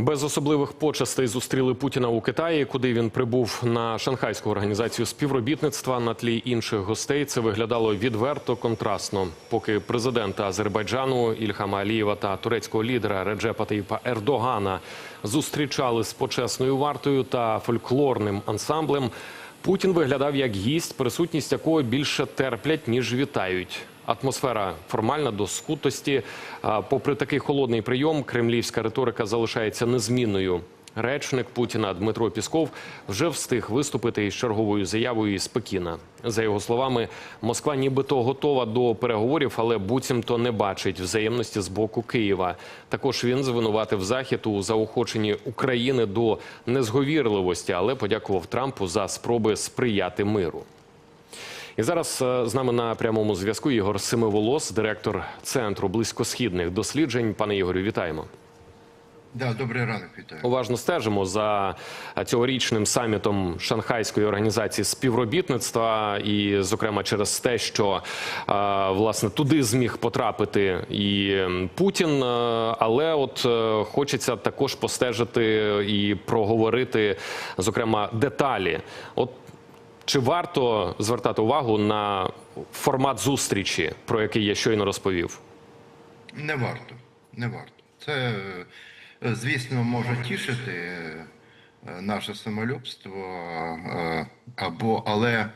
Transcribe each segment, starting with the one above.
Без особливих почестей зустріли Путіна у Китаї, куди він прибув на шанхайську організацію співробітництва на тлі інших гостей. Це виглядало відверто контрастно. Поки президента Азербайджану Ільхама Алієва та турецького лідера Реджепа Таїпа Ердогана зустрічали з почесною вартою та фольклорним ансамблем. Путін виглядав як гість, присутність якого більше терплять ніж вітають. Атмосфера формальна до скутості. Попри такий холодний прийом, кремлівська риторика залишається незмінною. Речник Путіна Дмитро Пісков вже встиг виступити із черговою заявою із Пекіна. За його словами, Москва нібито готова до переговорів, але буцімто не бачить взаємності з боку Києва. Також він звинуватив Захід у заохоченні України до незговірливості, але подякував Трампу за спроби сприяти миру. І зараз е, з нами на прямому зв'язку Ігор Семиволос, директор центру близькосхідних досліджень. Пане Ігорю, вітаємо. Да, добрий ранок, вітаю. Уважно стежимо за цьогорічним самітом Шанхайської організації співробітництва, і, зокрема, через те, що е, власне туди зміг потрапити і Путін. е, Але от хочеться також постежити і проговорити, зокрема, деталі. От чи варто звертати увагу на формат зустрічі, про який я щойно розповів? Не варто. Не варто. Це, е, звісно, може тішити е, наше самолюбство, е, або, але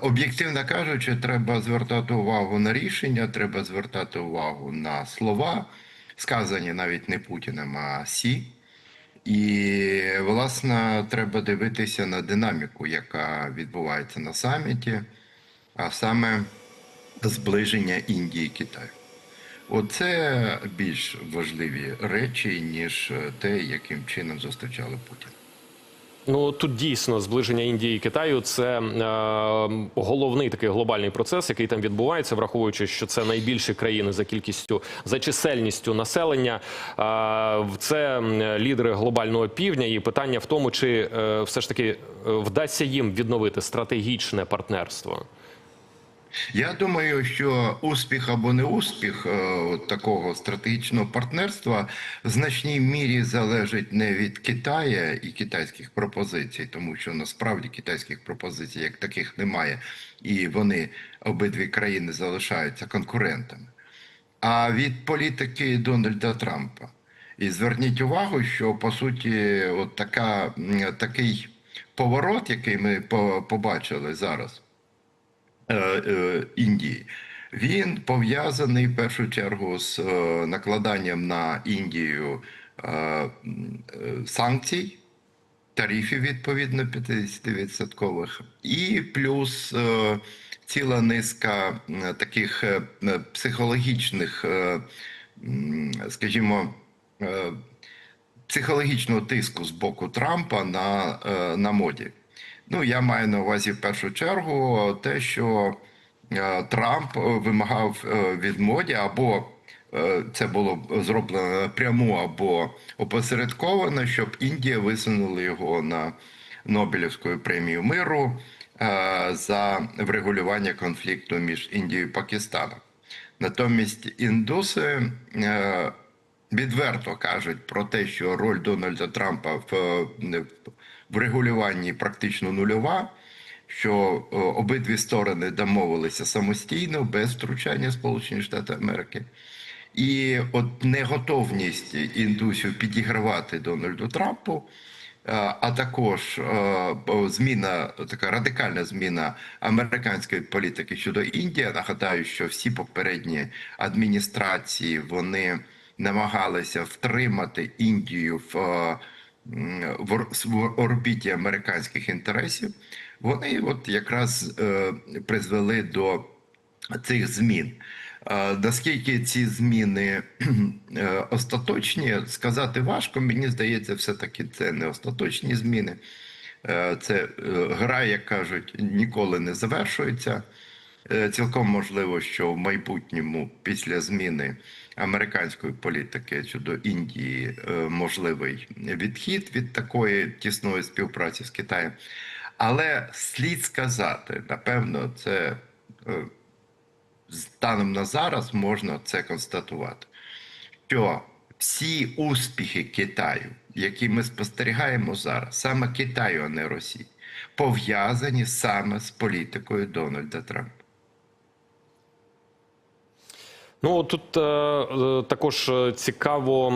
об'єктивно кажучи, треба звертати увагу на рішення, треба звертати увагу на слова, сказані навіть не Путіним, а Сі. І, власне, треба дивитися на динаміку, яка відбувається на саміті, а саме зближення Індії і Китаю. Оце більш важливі речі, ніж те, яким чином зустрічали Путіна. Ну тут дійсно зближення Індії і Китаю це е, головний такий глобальний процес, який там відбувається, враховуючи, що це найбільші країни за кількістю за чисельністю населення. Е, це лідери глобального півдня, і питання в тому, чи е, все ж таки е, вдасться їм відновити стратегічне партнерство. Я думаю, що успіх або не успіх е, такого стратегічного партнерства в значній мірі залежить не від Китаю і китайських пропозицій, тому що насправді китайських пропозицій як таких немає, і вони обидві країни залишаються конкурентами, а від політики Дональда Трампа. І зверніть увагу, що по суті, от така, такий поворот, який ми побачили зараз Індії. Він пов'язаний в першу чергу з е, накладанням на Індію е, е, санкцій, тарифів відповідно 50%, і плюс е, ціла низка таких е, психологічних, е, скажімо, е, психологічного тиску з боку Трампа на, е, на моді. Ну, я маю на увазі в першу чергу те, що е, Трамп е, вимагав е, від моді, або це було зроблено напряму, або опосередковано, щоб Індія висунула його на Нобелівську премію миру за врегулювання конфлікту між Індією і Пакистаном. Натомість індуси відверто кажуть про те, що роль Дональда Трампа в, е, в регулюванні практично нульова, що е, обидві сторони домовилися самостійно, без втручання Сполучених Штатів Америки. І от неготовність індусів підігравати Дональду Трампу, е, а також зміна, така радикальна зміна американської політики щодо Індії. Нагадаю, що всі попередні адміністрації вони намагалися втримати Індію в, е, в в орбіті американських інтересів. Вони от якраз е, призвели до цих змін. Е, Наскільки ці зміни остаточні, сказати важко. Мені здається, все-таки це не остаточні зміни. Це гра, як кажуть, ніколи не завершується. Е, Цілком можливо, що в майбутньому, після зміни американської політики щодо Індії, е, можливий відхід від такої тісної співпраці з Китаєм. Але слід сказати, напевно, це е, станом на зараз можна це констатувати, що всі успіхи Китаю, які ми спостерігаємо зараз, саме Китаю, а не Росії, пов'язані саме з політикою Дональда Трампа. Ну тут е, е, також е, цікаво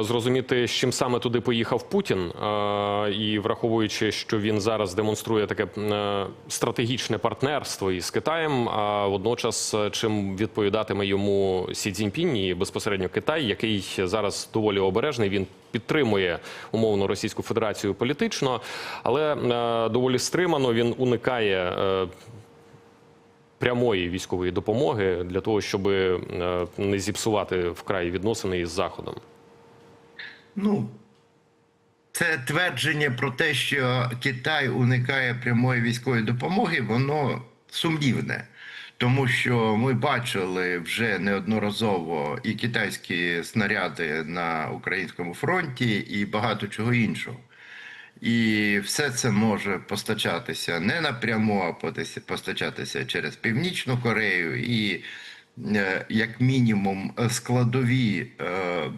зрозуміти, з чим саме туди поїхав Путін, е, і враховуючи, що він зараз демонструє таке е, стратегічне партнерство із Китаєм, а водночас е, чим відповідатиме йому Сі Цзіньпінь і безпосередньо Китай, який зараз доволі обережний. Він підтримує умовно Російську Федерацію політично, але е, доволі стримано він уникає. е, прямої військової допомоги для того, щоб е, не зіпсувати вкрай відносини із заходом. Ну, це твердження про те, що Китай уникає прямої військової допомоги, воно сумнівне. Тому що ми бачили вже неодноразово і китайські снаряди на українському фронті, і багато чого іншого. І все це може постачатися не напряму, а постачатися через Північну Корею і, е, як мінімум, е, складові е,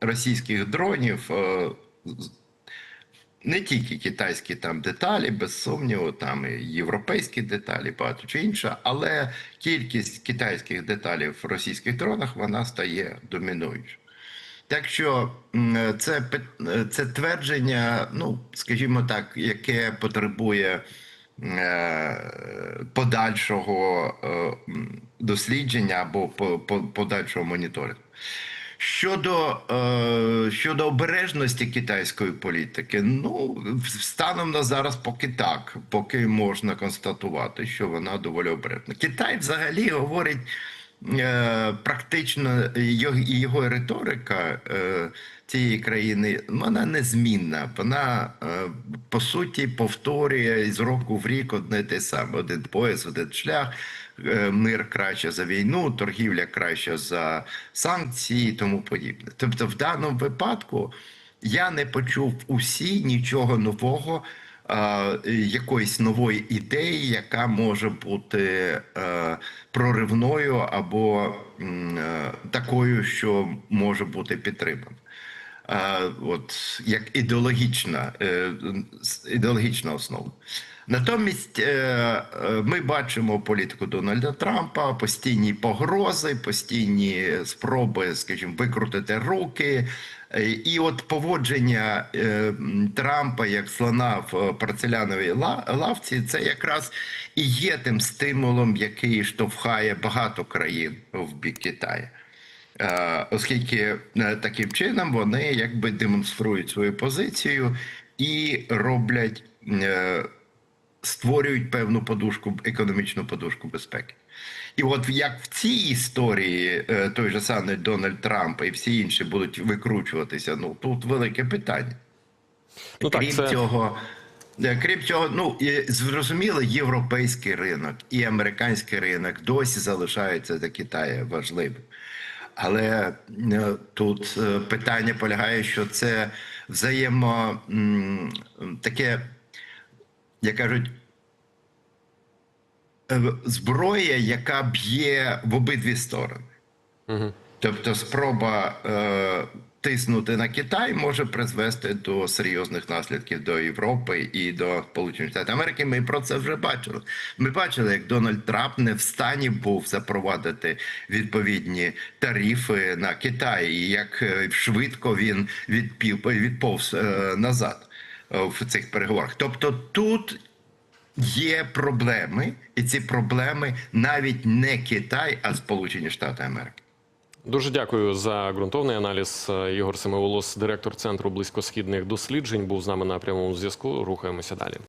російських дронів. Не тільки китайські там деталі, без сумніву, там і європейські деталі, багато чи інше, але кількість китайських деталей в російських дронах вона стає домінуючою. Так що це, це твердження, ну, скажімо так, яке потребує е, подальшого е, дослідження або по- по- подальшого моніторингу. Щодо, е, щодо обережності китайської політики, ну станом на зараз поки так, поки можна констатувати, що вона доволі обережна. Китай взагалі говорить практично його, риторика е, цієї країни вона незмінна. Вона е, по суті повторює з року в рік одне те саме: один пояс, один шлях. е, Мир краще за війну, торгівля краще за санкції і тому подібне. Тобто, в даному випадку я не почув усі нічого нового, е, якоїсь нової ідеї, яка може бути е, проривною або е, такою, що може бути підтримана. От як ідеологічна, е, ідеологічна основа. Натомість ми бачимо політику Дональда Трампа, постійні погрози, постійні спроби, скажімо, викрутити руки. Е, І от поводження е, Трампа як слона в е, порцеляновій лавці, це якраз і є тим стимулом, який штовхає багато країн в бік Китаю. Оскільки таким чином вони якби демонструють свою позицію і роблять, створюють певну подушку, економічну подушку безпеки. І от як в цій історії е, той же самий Дональд Трамп і всі інші будуть викручуватися, ну тут велике питання. Ну, так, крім це- цього, е, крім цього, ну і зрозуміло, європейський ринок і американський ринок досі залишаються для Китаю важливим. Але е, тут питання полягає, що це взаємо таке, як кажуть, зброя, яка б'є в обидві сторони. Тобто спроба е, тиснути на Китай може призвести до серйозних наслідків до Європи і до Сполучених Штатів Америки. Ми про це вже бачили. Ми бачили, як Дональд Трамп не в стані був запровадити відповідні тарифи на Китай, і як е, швидко він відпів відповз е, назад е, в цих переговорах. Тобто тут. Є проблеми, і ці проблеми навіть не Китай, а Сполучені Штати Америки. Дуже дякую за ґрунтовний аналіз. Ігор Семиволос, директор центру близькосхідних досліджень, був з нами на прямому зв'язку. Рухаємося далі.